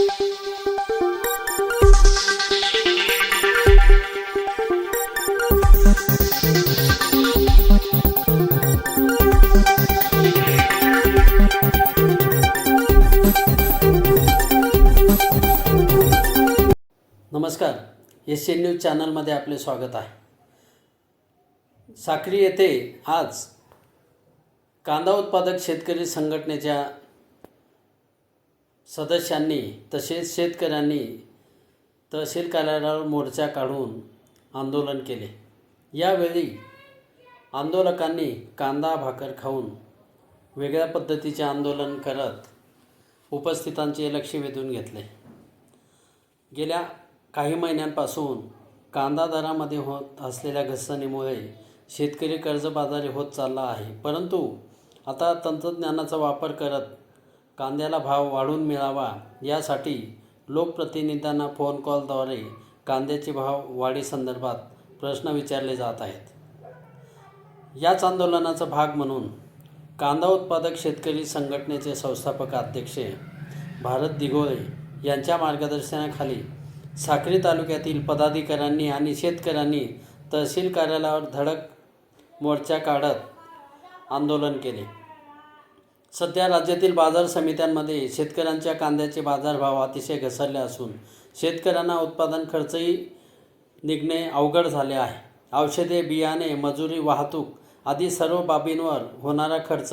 नमस्कार. S N news चॅनलमध्ये आपले स्वागत आहे. साक्री येथे आज कांदा उत्पादक शेतकरी संघटनेच्या सदस्यांनी तसेच शेतकऱ्यांनी तहसील कार्यालयावर मोर्चा काढून आंदोलन केले. यावेळी आंदोलकांनी कांदा भाकर खाऊन वेगळ्या पद्धतीचे आंदोलन करत उपस्थितांचे लक्ष वेधून घेतले. गेल्या काही महिन्यांपासून कांदा दरामध्ये होत असलेल्या घसरणीमुळे शेतकरी कर्जबाजारी होत चालला आहे. परंतु आता तंत्रज्ञानाचा वापर करत कांद्याला भाव वाढून मिळावा यासाठी लोकप्रतिनिधींना फोन कॉलद्वारे कांद्याचे भाव वाढीसंदर्भात प्रश्न विचारले जात आहेत. याच आंदोलनाचा भाग म्हणून कांदा उत्पादक शेतकरी संघटनेचे संस्थापक अध्यक्ष भारत दिघोळे यांच्या मार्गदर्शनाखाली साक्री तालुक्यातील पदाधिकाऱ्यांनी आणि शेतकऱ्यांनी तहसील कार्यालयावर धडक मोर्चा काढत आंदोलन केले. सध्या राज्यातील बाजार समित्यांमध्ये शेतकऱ्यांच्या कांद्याचे बाजारभाव अतिशय घसरले असून शेतकऱ्यांना उत्पादन खर्चही निघणे अवघड झाले आहे. औषधे बियाणे मजुरी वाहतूक आदी सर्व बाबींवर होणारा खर्च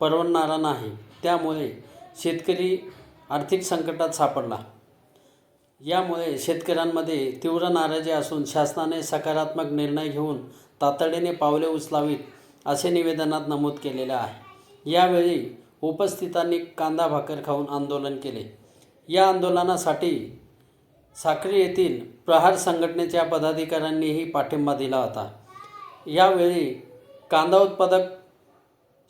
परवडणारा नाही. त्यामुळे शेतकरी आर्थिक संकटात सापडला. यामुळे शेतकऱ्यांमध्ये तीव्र नाराजी असून शासनाने सकारात्मक निर्णय घेऊन तातडीने पावले उचलावीत असे निवेदनात नमूद केलेले आहे. यावेळी उपस्थितांनी कांदा भाकर खाऊन आंदोलन केले. या आंदोलनासाठी साक्री येथील प्रहार संघटनेच्या पदाधिकाऱ्यांनीही पाठिंबा दिला होता. यावेळी कांदा उत्पादक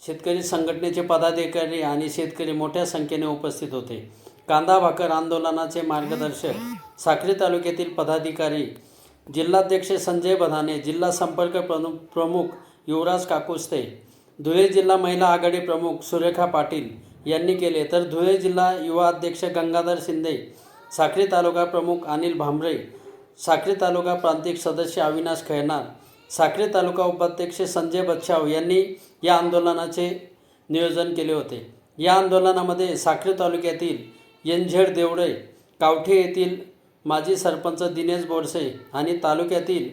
शेतकरी संघटनेचे पदाधिकारी आणि शेतकरी मोठ्या संख्येने उपस्थित होते. कांदा भाकर आंदोलनाचे मार्गदर्शक साखरी तालुक्यातील पदाधिकारी जिल्हाध्यक्ष संजय बधाने जिल्हा संपर्क प्रमुख प्रमुख युवराज काकुस्ते धुळे जिल्हा महिला आघाडी प्रमुख सुरेखा पाटील यांनी केले. तर धुळे जिल्हा युवा अध्यक्ष गंगाधर शिंदे साक्री तालुका प्रमुख अनिल भांबरे साक्री तालुका प्रांतिक सदस्य अविनाश खैरनार साक्री तालुका उपाध्यक्ष संजय बच्छाव यांनी या आंदोलनाचे नियोजन केले होते. या आंदोलनामध्ये साक्री तालुक्यातील एनझेड देवडे कावठे येथील माजी सरपंच दिनेश बोरसे आणि तालुक्यातील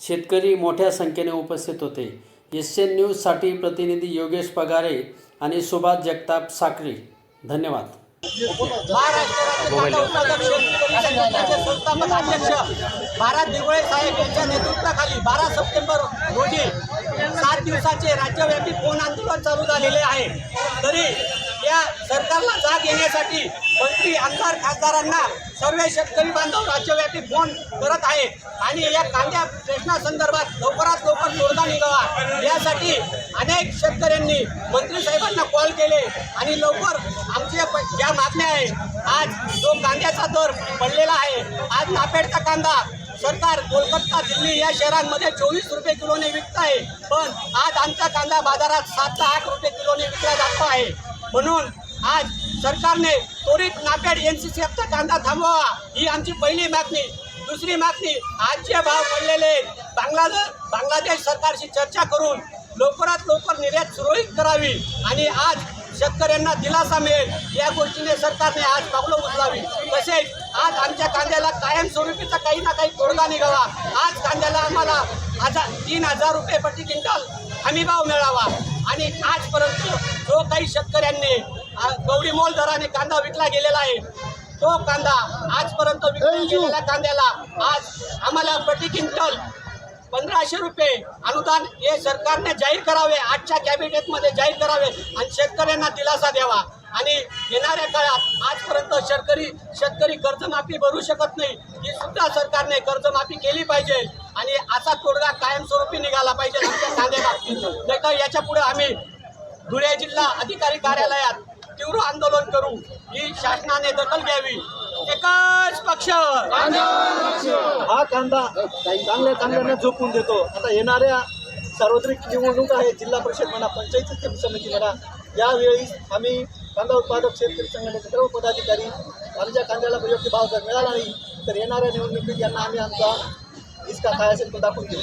शेतकरी मोठ्या संख्येने उपस्थित होते. एस एन न्यूजसाठी प्रतिनिधी योगेश पगारे आणि सुभाष जगताप साखरे धन्यवाद. महाराष्ट्र राज्य संस्थापक अध्यक्ष भारत दिगोळे साहेब यांच्या नेतृत्वाखाली बारा सप्टेंबर रोजी सात दिवसाचे राज्यव्यापी फोन आंदोलन चालू झालेले आहे. तरी या सरकारला जाग येण्यासाठी मंत्री आमदार खासदारांना सर्व शेतकरी बांधव राज्यव्यापी फोन करत आहेत. आणि या कांद्या प्रश्नासंदर्भात लवकरात लवकर तोडगा निघावा. यासाठी अनेक शेतकऱ्यांनी मंत्री साहेबांना कॉल केले आणि लवकर आमच्या प- ज्या मागण्या आहेत आज जो कांद्याचा दर पडलेला आहे आज नापेडचा कांदा सरकार कोलकाता दिल्ली या शहरांमध्ये चोवीस रुपये किलोने विकत आहे पण आज आमचा कांदा बाजारात सात ते आठ रुपये किलोने विकला जातो आहे. म्हणून आज सरकारने त्वरित नापेड एन सी सी एफचा कांदा थांबवा. ही आमची पहिली मागणी. दुसरी मागणी आजचे भाव पडलेले बांगलादेश बांगलादेश सरकारशी चर्चा करून लवकरात लवकर निर्यात सुरळीत करावी आणि आज शेतकऱ्यांना दिलासा मिळेल. या गोष्टीने सरकारने आज पावलं उचलावी. तसेच आज आमच्या कांद्याला कायमस्वरूपीचा काही ना काही तोडगा निघावा. आज कांद्याला आम्हाला हजार तीन हजार रुपये प्रति क्विंटल हमी भाव मिळावा. आणि आजपर्यंत जो काही शेतकऱ्यांनी गौरी मोल दराने कांदा विकला गेलेला आहे. तो कांदा आजपर्यंत विकल्या गेलेल्या कांद्याला आज आम्हाला प्रति क्विंटल पंधराशे रुपये अनुदान हे सरकारने जाहीर करावे आजच्या कॅबिनेटमध्ये जाहीर करावे आणि शेतकऱ्यांना दिलासा द्यावा. आणि येणाऱ्या काळात आजपर्यंत शेतकरी शेतकरी कर्जमाफी भरू शकत नाही ही सुद्धा सरकारने कर्जमाफी केली पाहिजे आणि असा तोडगा कायमस्वरूपी निघाला पाहिजे आमच्या कांद्या बाबतीत नाही तर याच्यापुढे आम्ही धुळे जिल्हा अधिकारी कार्यालयात तीव्र आंदोलन करू ही शासनाने दखल घ्यावी. एकाच पक्ष. हा कांदा चांगल्या चांगल्यानं झोपून देतो. आता येणाऱ्या सार्वत्रिक निवडणूक आहे जिल्हा परिषद म्हणा पंचायत समिती म्हणा यावेळी आम्ही कांदा उत्पादक शेतकरी संघटनेचे सर्व पदाधिकारी आमच्या कांद्याला योग्य भाव जर मिळाला नाही तर येणाऱ्या निवडणुकीत यांना आम्ही आमचा इसका काय असेल तो दाखवून देऊ.